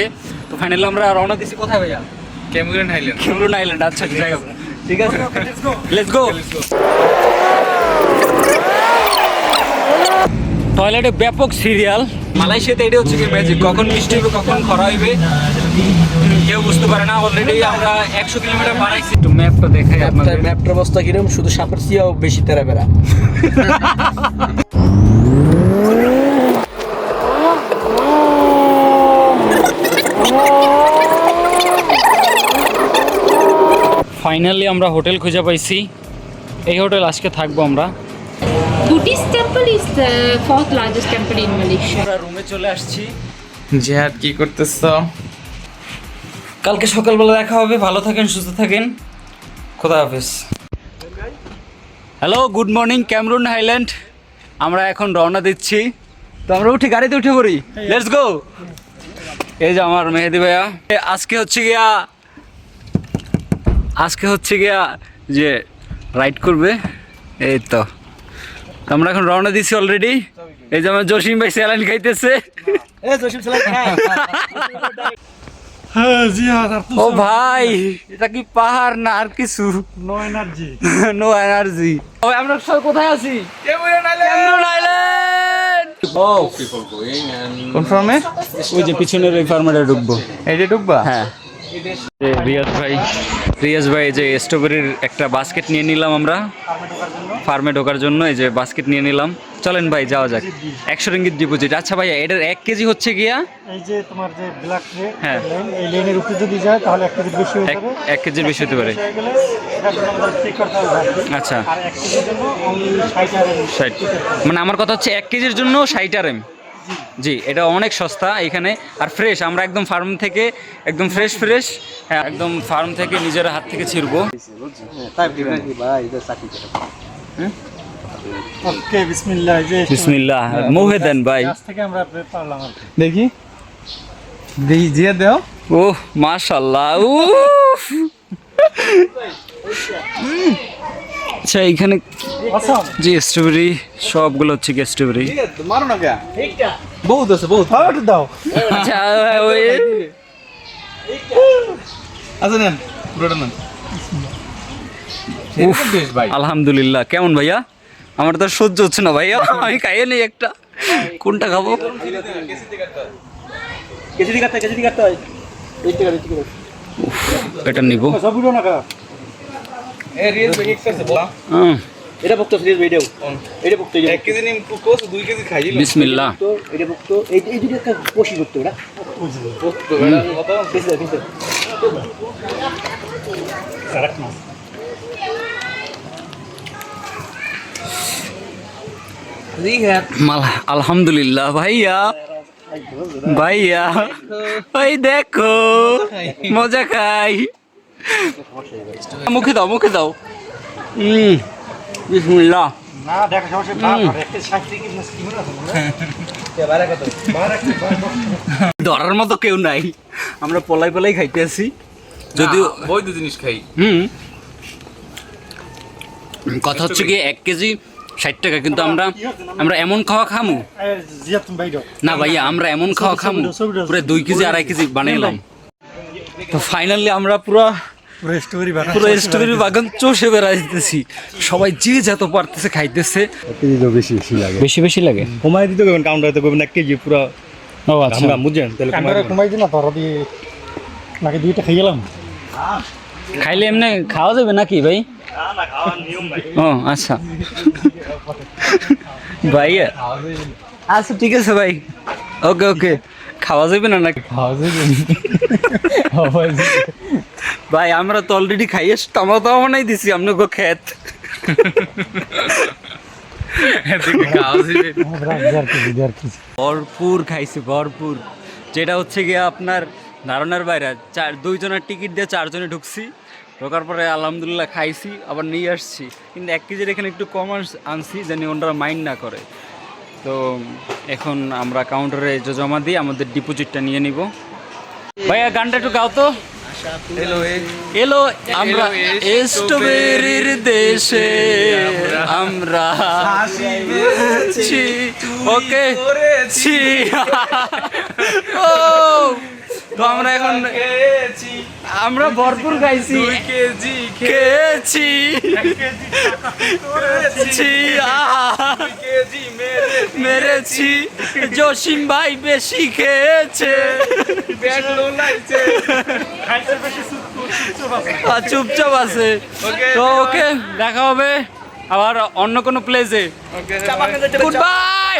থাকে। তো ফাইনালি আমরা রওনা দিছি কোথায় ভাইয়া? Cameron highland. ক্যামরুন আইল্যান্ড আচ্ছা যাই হোক ঠিক আছে। লেটস গো টয়লেটে ব্যাপক সিরিয়াল মালয়েশিয়াতে এটা হচ্ছে কি ম্যাজিক কখন বৃষ্টি হবে কখন খরা হইবে কেউ বুঝতে পারে না। অলরেডি আমরা একশো কিলোমিটার বাড়াইছি একটু ম্যাপটা দেখাই আপনাদের। ম্যাপটার অবস্থা কীরকম শুধু সাপের চেয়েও বেশি তেরা বেড়া ফাইনালি আমরা হোটেল খুঁজে পাইছি। এই হোটেল আজকে থাকব আমরা। Buddhist temple is the fourth largest temple in Malaysia. আমরা রুমে চলে আসছি। জেহাদ কি করতেছ? কালকে সকালবেলা দেখা হবে। ভালো থাকেন সুস্থ থাকেন। খোদা হাফেজ। Hello good morning Cameron highland আমরা এখন রওনা দিচ্ছি। তো আমরা উঠি গাড়িতে উঠে পড়ি। লেটস গো এই যে আমার মেহেদি ভাইয়া। এ, আজকে হচ্ছে গিয়া আজকে হচ্ছে গিয়া যে রাইড করবে এই তো। আমরা এখন রওনা দিচ্ছি অলরেডি এই যে আমার জসিম ভাই স্যালাইন খাইতেছে। ও ভাই এটা কি পাহাড় না আর কিছু? নো এনার্জি নো এনার্জি আমরা সব কোথায় আছি? কোন ফার্মে ওই যে পিছনের ওই ফার্মেটা ঢুকবো। এই যে ঢুকবা? হ্যাঁ। রিয়াজ ভাই রিয়াজ ভাই যে স্ট্রবেরির একটা বাস্কেট নিয়ে নিলাম আমরা। ফার্মে ঢোকার জন্য এই যে বাস্কেট নিয়ে নিলাম। চলেন ভাই যাওয়া যাক। একশো রিঙ্গিত ডিপোজিট আচ্ছা ভাইয়া এটার এক কেজি হচ্ছে গিয়া? এই যে তোমার যে ব্ল্যাক হ্যাঁ। এই লেনের উপরে যদি যায় তাহলে এক কেজি বেশি হয়ে এক এক কেজির বেশি হতে পারে। আচ্ছা। মানে আমার কথা হচ্ছে এক কেজির জন্য ষাট আর এম জি এটা অনেক সস্তা এখানে আর ফ্রেশ আমরা একদম ফার্ম থেকে একদম ফ্রেশ ফ্রেশ হ্যাঁ একদম ফার্ম থেকে নিজের হাত থেকে ছিড়বো। বিসমিল্লাহ মুহে দেন ভাই। দেখি। দেখি জিয়া দাও। ও মাশাল্লাহ ও আচ্ছা এইখানে Awesome. যে স্ট্রবেরি সবগুলো হচ্ছে কি স্ট্রবেরি মারো না বহুত আছে বহুত। হ্যাঁ, দাও। আচ্ছা ওই আচ্ছা নেন পুরোটা নেন। উফ, ভাই। আলহামদুলিল্লাহ কেমন ভাইয়া? আমার তো আর সহ্য হচ্ছে না ভাইয়া আমি খাইয়ে নেই একটা। কোনটা খাব? এটা নিব। এটা ভক্ত সিরিজ ভিডিও এটা ভক্ত এক কেজি নিম কোস দুই কেজি খাই দিল বিসমিল্লাহ। তো এটা ভক্ত। এই এই দুটো একটা পশি করতে ওটা তো বেড়া কত কেজি দাও কারেক্ট না আলহামদুলিল্লাহ ভাইয়া। ভাইয়া। ভাই দেখো। মজা খাই। মুখে দাও মুখে দাও। হুম বিসমিল্লাহ। ধরার মতো কেউ নাই। আমরা পলাই পলাই খাইতে আছি। যদিও বৈধ জিনিস খাই। হুম। কথা হচ্ছে কি এক কেজি ষাট টাকা কিন্তু আমরা আমরা এমন খাওয়া খামু? না ভাইয়া আমরা এমন খাওয়া খামু? পুরো দুই কেজি আড়াই কেজি বানাইলাম। তো ফাইনালি আমরা পুরো পুরো পুরো স্ট্রবেরি বাগান চষে বেড়াইতেছি। সবাই যে যত পারতেছে খাইতেছে। বেশি বেশি লাগে। বেশি বেশি লাগে? কমাই দিতে গেবেন কাউন্টার তো গেবেন এক কেজি পুরো ও আচ্ছা। বুঝছেন তাহলে কমাই কমাই দিন ধরা দিয়ে নাকি দুইটা খাই গেলাম খাইলে এমনি খাওয়া যাবে নাকি ভাই? ও আচ্ছা। ভাই আচ্ছা ঠিক আছে ভাই। ওকে ওকে। খাওয়া যাবে না নাকি? খাওয়া যাবে ভাই আমরা তো অলরেডি খাইয়ে তামা বানাই দিছি আপনাকে খেত ভরপুর খাইছি ভরপুর। যেটা হচ্ছে গিয়ে আপনার ধারণার বাইরে চার দুইজনের টিকিট দিয়ে চারজনে ঢুকছি ঢোকার পরে আলহামদুলিল্লাহ খাইছি আবার নিয়ে আসছি। কিন্তু এক কেজির এখানে একটু কম আনছি যেন ওনারা মাইন্ড না করে। তো এখন আমরা কাউন্টারে যে জমা দিয়ে আমাদের ডিপোজিটটা নিয়ে নিব। ভাইয়া গানটা একটু গাও তো। এলো আমরা স্ট্রবেরির দেশে আমরা ওকে। ছি ও তো আমরা এখন আমরা ভরপুর খাইছি কেজি খেয়েছি খেয়েছি আহা কেজি মেরে মেরেছি জসিম ভাই বেশি খেয়েছে। আর চুপচাপ আছে। তো ওকে দেখা হবে আবার অন্য কোনো প্লেসে গুড বাই